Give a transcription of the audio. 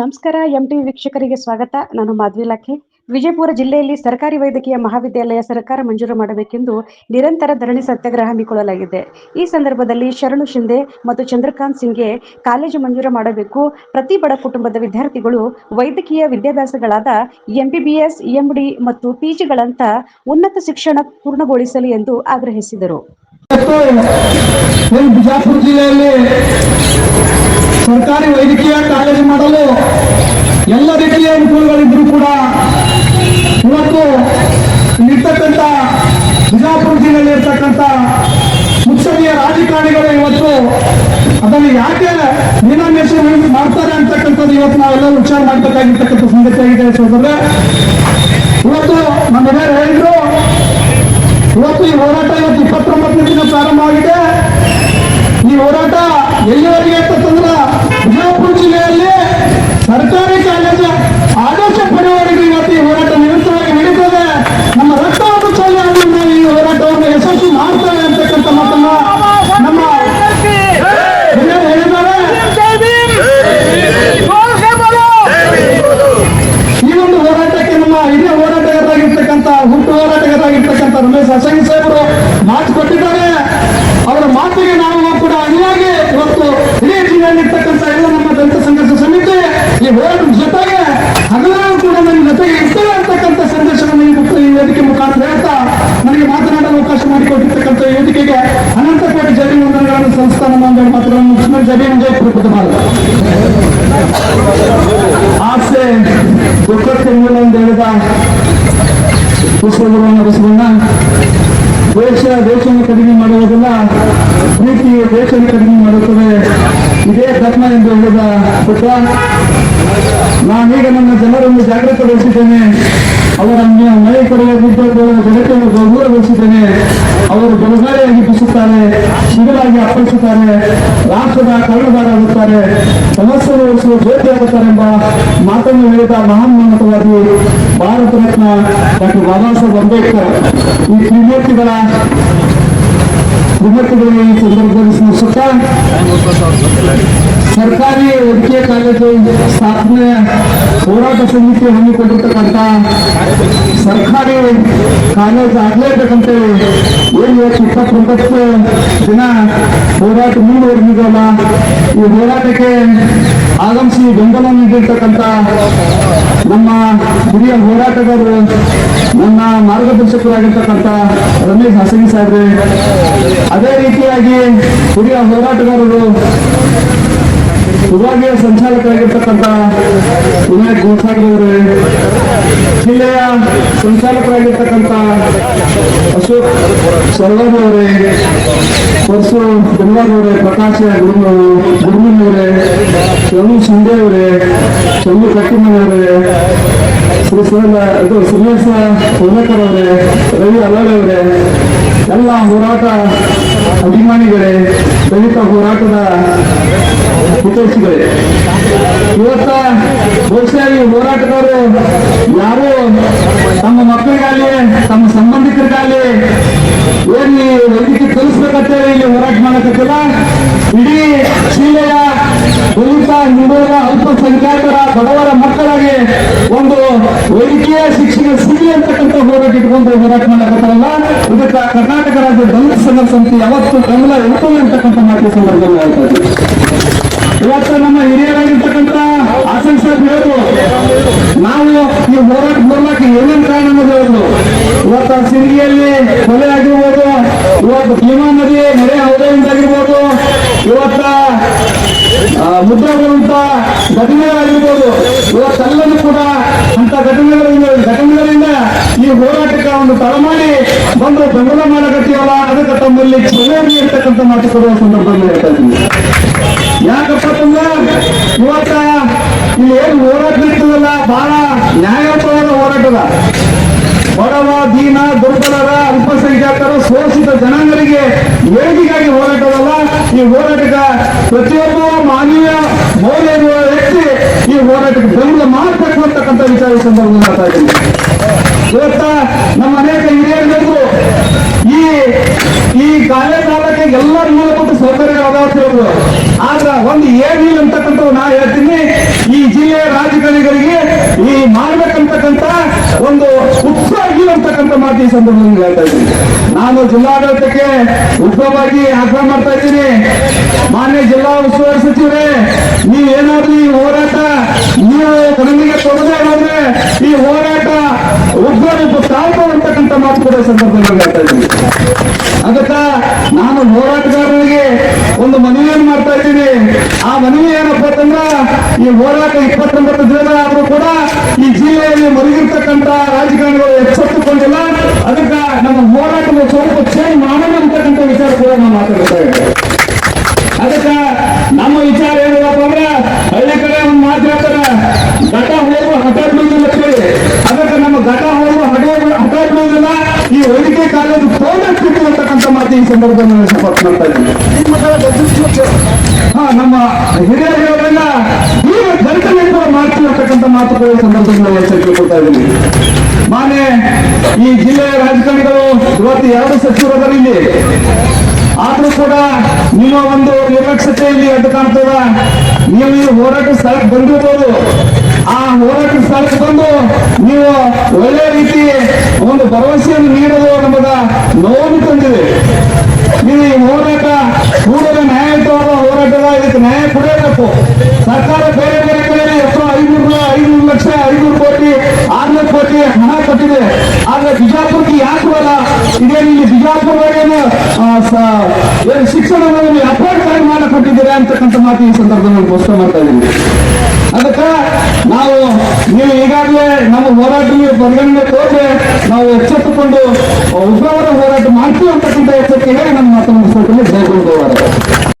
ನಮಸ್ಕಾರ M T ವೀಕ್ಷಕರಿಗೆ ಸ್ವಾಗತ. ನಾನು ಮಾಧವಿ ಲಾಖೆ. ವಿಜಯಪುರ ಜಿಲ್ಲೆಯಲ್ಲಿ ಸರ್ಕಾರಿ ವೈದ್ಯಕೀಯ ಮಹಾವಿದ್ಯಾಲಯ ಸರ್ಕಾರ ಮಂಜೂರು ಮಾಡಬೇಕೆಂದು ನಿರಂತರ ಧರಣಿ ಸತ್ಯಾಗ್ರಹ ಹಮ್ಮಿಕೊಳ್ಳಲಾಗಿದೆ. ಈ ಸಂದರ್ಭದಲ್ಲಿ ಶರಣು ಶಿಂದೆ ಮತ್ತು ಚಂದ್ರಕಾಂತ್ ಸಿಂಗ್ಗೆ ಕಾಲೇಜು ಮಂಜೂರು ಮಾಡಬೇಕು. ಪ್ರತಿ ಬಡ ಕುಟುಂಬದ ವಿದ್ಯಾರ್ಥಿಗಳು ವೈದ್ಯಕೀಯ ವಿದ್ಯಾಭ್ಯಾಸಗಳಾದ ಎಂಬಿಬಿಎಸ್ ಎಂಡಿ ಮತ್ತು ಪಿಜಿಗಳಂತ ಉನ್ನತ ಶಿಕ್ಷಣ ಪೂರ್ಣಗೊಳಿಸಲಿ ಎಂದು ಆಗ್ರಹಿಸಿದರು. ಸರ್ಕಾರಿ ವೈದ್ಯಕೀಯ ಮಾಡಲು ಎಲ್ಲ ರೀತಿಯ ಅನುಕೂಲಗಳಿದ್ರು ಕೂಡ ಇವತ್ತು ಇಲ್ಲಿರ್ತಕ್ಕಂಥ ಬಿಜಾಪುರ ಜಿಲ್ಲೆಯಲ್ಲಿ ಇರ್ತಕ್ಕಂಥ ಮುಚ್ಚನೆಯ ರಾಜಕಾರಣಿಗಳು ಇವತ್ತು ಅದನ್ನು ಯಾಕೆ ನಿನಾಮೇಷನ್ ಮಾಡ್ತಾರೆ ಅಂತಕ್ಕಂಥದ್ದು ಇವತ್ತು ನಾವೆಲ್ಲರೂ ವಿಚಾರ ಮಾಡಬೇಕಾಗಿರ್ತಕ್ಕಂಥ ಸಂಗತಿ ಆಗಿದೆ ಸೋದರ ಇವತ್ತು ನಮ್ಮ ಹೇಳಿದ್ರು, ಇವತ್ತು ಈ ಹೋರಾಟ ಇವತ್ತು ಇಪ್ಪತ್ತೊಂಬತ್ತನೇ ದಿನ ಪ್ರಾರಂಭವಾಗಿದೆ ಈ ಹೋರಾಟ ಎಲ್ಲಿವರೆಗೆ ಅಂತಂದ್ರೆ ಬಿಜಾಪುರ ಜಿಲ್ಲೆಯಲ್ಲಿ ಸರ್ಕಾರಿ ಕಾಲೇಜು ಆದೇಶ ಪಡೆಯುವವರೆಗೆ ಇವತ್ತು ಈ ಹೋರಾಟ ನಿರಂತರವಾಗಿ ನಡೀತದೆ ನಮ್ಮ ರಕ್ತವನ್ನು ಚೆಲ್ಲಿ ನಾವು ಈ ಹೋರಾಟವನ್ನು ಯಶಸ್ವಿ ಮಾಡ್ತೇವೆ ಅಂತಕ್ಕಂಥ ಮಾತನ್ನ ನಮ್ಮ ಹಿರಿಯರು ಹೇಳಿದ್ದಾರೆ ಈ ಒಂದು ಹೋರಾಟಕ್ಕೆ ನಮ್ಮ ಹಿರಿಯ ಹೋರಾಟಗಾರರಾಗಿರ್ತಕ್ಕಂಥ ಹುಟ್ಟು ಹೋರಾಟಗಾರರಾಗಿರ್ತಕ್ಕಂಥ ರಮೇಶ್ ಅಸಂಗಿ ಸಾಹೇಬರು ಮಾತು ಕೊಟ್ಟಿದ್ದಾರೆ. ಅವರ ಮಾತಿಗೆ ನಾವು ಕೂಡ ಅನುವಾಗಿ ಇವತ್ತು ಇಡೀ ಜಿಲ್ಲೆಯಲ್ಲಿರ್ತಕ್ಕಂಥ ಎಲ್ಲ ನಮ್ಮ ದಲಿತ ಸಂಘರ್ಷ ಸಮಿತಿ ಈ ಹೋರಾಟ ಜೊತೆಗೆ ಹಗಲಾರು ಕೂಡ ನನ್ನ ಜೊತೆಗೆ ಇರ್ತೇವೆ ಅಂತಕ್ಕಂಥ ಸಂದೇಶವನ್ನು ಈ ವೇದಿಕೆ ಮುಖಾಂತರ ಹೇಳ್ತಾ ನನಗೆ ಮಾತನಾಡಲು ಅವಕಾಶ ಮಾಡಿಕೊಟ್ಟಿರ್ತಕ್ಕಂಥ ವೇದಿಕೆಗೆ ಅನಂತ ಕೋಟಿ ಜರಿ ವಂದನೆಗಳನ್ನು ಸಂಸ್ಥಾನ ಮಂಡಳಿ ಮಾತುಗಳನ್ನು ಮುಖ್ಯಮಂತ್ರಿ ಜರಿ ವಿಜಯ್ ಪ್ರಕೃತ ಆಸೆ, ದುಃಖಕ್ಕೆ ಮೂಲ ಎಂದು ಹೇಳಿದ ಪುಸ್ತಕಗಳನ್ನು ಬಸವಣ್ಣ ದೇಶ, ದೇಶವನ್ನು ಕಡಿಮೆ ಮಾಡುವುದಿಲ್ಲ, ಪ್ರೀತಿಯು ದೇಶವನ್ನು ಕಡಿಮೆ ಮಾಡುತ್ತದೆ. ಇದೇ ಧರ್ಮ ಎಂದು ಹೇಳಿದ ಪುತ್ರ. ನಾನೀಗ ನನ್ನ ಜನರನ್ನು ಜಾಗೃತಗೊಳಿಸಿದ್ದೇನೆ. ಅವರ ಮನೆ ಕೊಡುವ ಜಗತ್ತನ್ನು ಗೌರವಗೊಳಿಸಿದ್ದೇನೆ. ಅವರು ಬೆಳಗಾರಿಯಾಗಿ ಬಿಸುತ್ತಾರೆ ಶಿವರಾಗಿ ಅಪ್ಪಳಿಸುತ್ತಾರೆ, ರಾಷ್ಟ್ರದ ಕರ್ಣದಾರಾಗುತ್ತಾರೆ ಸಮಸ್ಯೆ ಉಳಿಸುವ ಎಂಬ ಮಾತನ್ನು ಹೇಳಿದ ಮಹಾನ್ ಮಾನವವಾದಿ ಭಾರತ ರತ್ನ ಡಾಕ್ಟರ್ ಬಾಬಾ ಸಾಹೇಬ್ ಅಂಬೇಡ್ಕರ್. ಈ ತ್ರಿಮೂರ್ತಿಗಳ ತ್ರಿಮೂರ್ತಿಗಳಿಗೆ ಈ ಸಂದರ್ಭದಲ್ಲಿ ಸ್ಮರಿಸುತ್ತಾ ಸರ್ಕಾರಿ ವೈದ್ಯಕೀಯ ಕಾಲೇಜು, ಸ್ಥಾಪನೆ, ಹೋರಾಟ ಸಮಿತಿ ಹಮ್ಮಿಕೊಂಡಿರ್ತಕ್ಕಂಥ ಸರ್ಕಾರಿ ಕಾಲೇಜು ಆಗ್ಲೇಬೇಕಂತೇಳಿ ಏನು ಇವತ್ತು ಇಪ್ಪತ್ತೊಂಬತ್ತು ದಿನ ಹೋರಾಟ ಮುಂದುವರೆದಿದೆಯಲ್ಲ, ಈ ಹೋರಾಟಕ್ಕೆ ಆಗಮಿಸಿ ಬೆಂಬಲ ನೀಡಿರ್ತಕ್ಕಂಥ ನಮ್ಮ ಹಿರಿಯ ಹೋರಾಟಗಾರರು, ನನ್ನ ಮಾರ್ಗದರ್ಶಕರಾಗಿರ್ತಕ್ಕಂಥ ರಮೇಶ್ ಹಾಸಗಿ ಸಾಹೇಬ್ರೆ, ಅದೇ ರೀತಿಯಾಗಿ ಹಿರಿಯ ಹೋರಾಟಗಾರರು ವಿಭಾಗೀಯ ಸಂಚಾಲಕರಾಗಿರ್ತಕ್ಕಂಥ ವಿನಾಯಕ್ ಗೋಸಾಗರ್ ಅವರೇ ಜಿಲ್ಲೆಯ ಸಂಚಾಲಕರಾಗಿರ್ತಕ್ಕಂಥ ಅಶೋಕ್ ಸರ್ವರ್ ಅವರೇ ಪರಸು ಅವರೇ ಪ್ರಕಾಶ ಗುರುಮನ್ ಅವರೇ ಚಂದು ಶಿಂದೆ ಅವರೇ ಚಂದು ಕಟ್ಟಿಮನವರೇ ಶ್ರೀ ಇದು ಸುರೇಶ ಸೋಮೇಕರ್ ಅವರೇ ರವಿ ಅವರೇ ಎಲ್ಲ ಹೋರಾಟ ಅಭಿಮಾನಿಗಳೇ, ದಲಿತ ಹೋರಾಟದ ಹಿತೈಷಿಗಳೇ ಇವತ್ತ ಬಹುಶಃ ಈ ಹೋರಾಟಗಾರರು ಯಾರು ತಮ್ಮ ಮಕ್ಕಳಿಗಾಗಲಿ, ತಮ್ಮ ಸಂಬಂಧಿಕರಿಗಾಗಲಿ ಏನ್ ಈ ವೈದ್ಯಕೀಯ ಕಲಿಸ್ಬೇಕಂತೇಳಿ ಇಲ್ಲಿ ಹೋರಾಟ ಮಾಡಕತ್ತಿಲ್ಲ? ಇಡೀ ಜಿಲ್ಲೆಯ ದಲಿತ, ಹಿಂದುಳಿದ, ಅಲ್ಪಸಂಖ್ಯಾತರ, ಬಡವರ ಮಕ್ಕಳಿಗೆ ಒಂದು ವೈದ್ಯಕೀಯ ಶಿಕ್ಷಣ ಸಿಗಲಿ ಅಂತಕ್ಕಂಥ ಹೋರಾಟ ಇಟ್ಕೊಂಡು ಹೋರಾಟ ಮಾಡಕತ್ತಾರಲ್ಲ? ಇದಕ್ಕೆ ಕರ್ನಾಟಕ ರಾಜ್ಯ ದಲಿತ ಸಂಘ ಸಮಿತಿ ಯಾವತ್ತು ಬೆಂಬಲ ಇರ್ತದೆ ಅಂತಕ್ಕಂಥ ಮಾತಿನ ಸಂದರ್ಭದಲ್ಲಿ ಹೇಳ್ತಾ ಇವತ್ತು ನಮ್ಮ ಹಿರಿಯರಾಗಿರ್ತಕ್ಕಂಥ ಆಸನ್ ಸಾಹೇಬ್ ಹೇಳಿದ್ರು ನಾವು ಈ ಹೋರಾಟ ಬರ್ಲಾಕ ಏನೇನು ಕಾರಣ ಹೇಳಿದ್ರು ಇವತ್ತು ಸಿರಿಗೆಯಲ್ಲಿ ಕೊಲೆ ಆಗಿರ್ಬೋದು, ಇವತ್ತು ಭೀಮಾ ನದಿ ನೆರೆ ಹೌದಾಗಿರ್ಬೋದು ಇವತ್ತ ಮುದ್ರಾಗಿರುವಂತ ಘಟನೆಗಳಾಗಿರ್ಬೋದು ಇವತ್ತೆಲ್ಲರೂ ಕೂಡ ಅಂತ ಘಟನೆಗಳಿಂದ ಘಟನೆ ಹೋರಾಟಕ್ಕೆ ಒಂದು ತಳಮಾಡಿ ಬಂದು ಬೆಂಬಲ ಮಾಡಕತ್ತೀವಲ್ಲ ಅದಕ್ಕೆ ತಮ್ಮಲ್ಲಿ ಕ್ಷಮೆಯಾಗಿ ಇರ್ತಕ್ಕಂಥ ಮಾತು ಕೊಡುವ ಸಂದರ್ಭದಲ್ಲಿ ಹೇಳ್ತಾ ಇದ್ದೀನಿ. ಯಾಕಪ್ಪ ತಂದ್ರೆ ಇವತ್ತ ಇಲ್ಲಿ ಏನು ಹೋರಾಟ ನಡೀತದಲ್ಲ ಬಹಳ ನ್ಯಾಯಯುತವಾದ ಹೋರಾಟದ ಬಡವ, ದೀನ, ದುರ್ಬಲರ, ಅಲ್ಪಸಂಖ್ಯಾತರು, ಶೋಷಿತ ಜನಾಂಗರಿಗೆ ವೇದಿಕೆಗಾಗಿ ಹೋರಾಟದಲ್ಲ ಈ ಹೋರಾಟಕ್ಕೆ ಪ್ರತಿಯೊಬ್ಬ ಮಾನವೀಯ ಮೌಲ್ಯ ವ್ಯಕ್ತಿ ಈ ಹೋರಾಟಕ್ಕೆ ಬೆಂಬಲ ಮಾಡಬೇಕು ಅಂತಕ್ಕಂಥ ವಿಚಾರ ಸಂದರ್ಭದಲ್ಲಿ ಮಾತಾಡ್ತೀನಿ ಇವತ್ತ ನಮ್ಮ ಅನೇಕ ಹಿರಿಯರು ಹೇಳಿದ್ರು ಈ ಈ ಕಾಲೇಜ್ ಕಾಲಕ್ಕೆ ಎಲ್ಲ ಮೂಲಭೂತ ತಿಳಿದ್ರು ಆದ್ರ ಒಂದು ಏನಿಲ್ಲ ಅಂತಕ್ಕಂಥ ನಾ ಹೇಳ್ತೀನಿ. ಈ ಜಿಲ್ಲೆಯ ರಾಜಕಾರಣಿಗಳಿಗೆ ಈ ಮಾಡ್ಬೇಕಂತಕ್ಕಂಥ ಒಂದು ಉತ್ಸಾಹ ಇಲ್ಲ ಮಾತು ಈ ಸಂದರ್ಭದಲ್ಲಿ ಹೇಳ್ತಾ ಇದ್ದೀನಿ. ನಾನು ಜಿಲ್ಲಾಡಳಿತಕ್ಕೆ ಉತ್ತಮವಾಗಿ ಆಗ್ರಹ ಮಾಡ್ತಾ ಇದ್ದೀನಿ. ಮಾನ್ಯ ಜಿಲ್ಲಾ ಉಸ್ತುವಾರಿ ಸಚಿವರೇ ನೀವೇನಾದ್ರೂ ಈ ಹೋರಾಟ ನೀವು ಗಣನೆಗೆ ಕೊಡದೆ ಹೋದ್ರೆ ಈ ಹೋರಾಟ ಉಗ್ರ ರೂಪ ತಾಳ್ಬೋದು ಅಂತಕ್ಕಂಥ ಮಾತು ಕೂಡ ಸಂದರ್ಭದಲ್ಲಿ ಹೇಳ್ತಾ ಇದ್ದೀನಿ. ಅದಕ್ಕ ನಾನು ಹೋರಾಟಗಾರರಿಗೆ ಒಂದು ಮನವಿಯನ್ನು ಮಾಡ್ತಾ ಇದ್ದೀನಿ. ಆ ಮನವಿ ಏನಪ್ಪ ಅಂತಂದ್ರ, ಈ ಹೋರಾಟ ಇಪ್ಪತ್ತೊಂಬತ್ತು ದಿನ ಆದ್ರೂ ಕೂಡ ಈ ಜಿಲ್ಲೆಯಲ್ಲಿ ಮರುಗಿರ್ತಕ್ಕಂಥ ರಾಜಕಾರಣಿಗಳು ಎಚ್ಚೆತ್ತುಕೊಂಡಿಲ್ಲ. ಚೇಂಜ್ ಮಾಡೋಣ ಅಂತಕ್ಕಂಥ ವಿಚಾರ ಕೂಡ ನಾವು ಮಾತಾಡ್ತಾ ಇದ್ದೇವೆ. ಅದಕ್ಕ ನಮ್ಮ ವಿಚಾರ ಏನಪ್ಪ ಅಂದ್ರೆ ಹಳ್ಳಿ ಕಡೆ ಒಂದು ಮಾತು ಹೇಳ್ತಾರೆ, ಘಟ ಹೋಗುವ ಹಠಾತ್ ಬೀಳುವುದಿಲ್ಲ ಅಂತೇಳಿ ಅದಕ್ಕೆ ನಮ್ಮ ಘಟ ಹೋಗುವ ಹಠ ಹಠ ಬೀಳುವುದಿಲ್ಲ. ಈ ವೈದ್ಯಕೀಯ ಕಾಲೇಜು ಪ್ರೋಜೆಕ್ಟ್ ಅಂತಕ್ಕಂಥ ಮಾತು ಈ ಸಂದರ್ಭದಲ್ಲಿ ಸಪೋರ್ಟ್ ಮಾಡ್ತಾ ಇದ್ದೀನಿ. ನಮ್ಮ ಹಿರಿಯರು ನೀವು ಈಗ ಗಂಟೆ ಕೂಡ ಮಾತುಗಳು ಈ ಸಂದರ್ಭದಲ್ಲಿ ಎಚ್ಚರಿಕೆ ಕೊಡ್ತಾ ಇದ್ದೀನಿ. ಮಾನ್ಯ, ಈ ಜಿಲ್ಲೆಯ ರಾಜಕಾರಣಿಗಳು ಇವತ್ತು ಎರಡು ಸಚಿವರದಲ್ಲಿ ಇಲ್ಲಿ ಆದ್ರೂ ಕೂಡ ನಿಮ್ಮ ಒಂದು ನಿರ್ಲಕ್ಷ್ಯತೆಯಲ್ಲಿ ಎದ್ದು ಕಾಣ್ತದ. ನೀವು ಈ ಹೋರಾಟ ಸ್ಥಳಕ್ಕೆ ಬಂದಿರ್ಬೋದು. ಆ ಹೋರಾಟ ಸ್ಥಳಕ್ಕೆ ಬಂದು ನೀವು ಒಳ್ಳೆ ರೀತಿ ಒಂದು ಭರವಸೆಯನ್ನು ನೀಡಲು ನಮಗ ನೋವು ತಂದಿದೆ. ಹೋರಾಟ ಕೂಡಲೇ ನ್ಯಾಯಯುತವಾದ ಹೋರಾಟದ ಇದಕ್ಕೆ ನ್ಯಾಯ ಕೊಡಬೇಕು ಅಂತಕ್ಕಂಥ ಮಾತು ಈ ಸಂದರ್ಭದಲ್ಲಿ ನಾನು ಮಾಡ್ತಾ ಇದ್ದೀನಿ. ಅದಕ್ಕ ನಾವು ನೀವು ಈಗಾಗಲೇ ನಮ್ಮ ಹೋರಾಟ ನೀವು ಪರಿಗಣನೆ ತೋರಿಸಿ ನಾವು ಎಚ್ಚೆತ್ತುಕೊಂಡು ಉಗ್ರವಾದ ಹೋರಾಟ ಮಾಡ್ತೀವಿ ಅಂತಕ್ಕಂಥ ಎಚ್ಚರಿಕೆಗೆ ನಮ್ಮ ಮಾತನ್ನು ಮುಗಿಸ್ಕೊಂಡು ಜಯಗಳು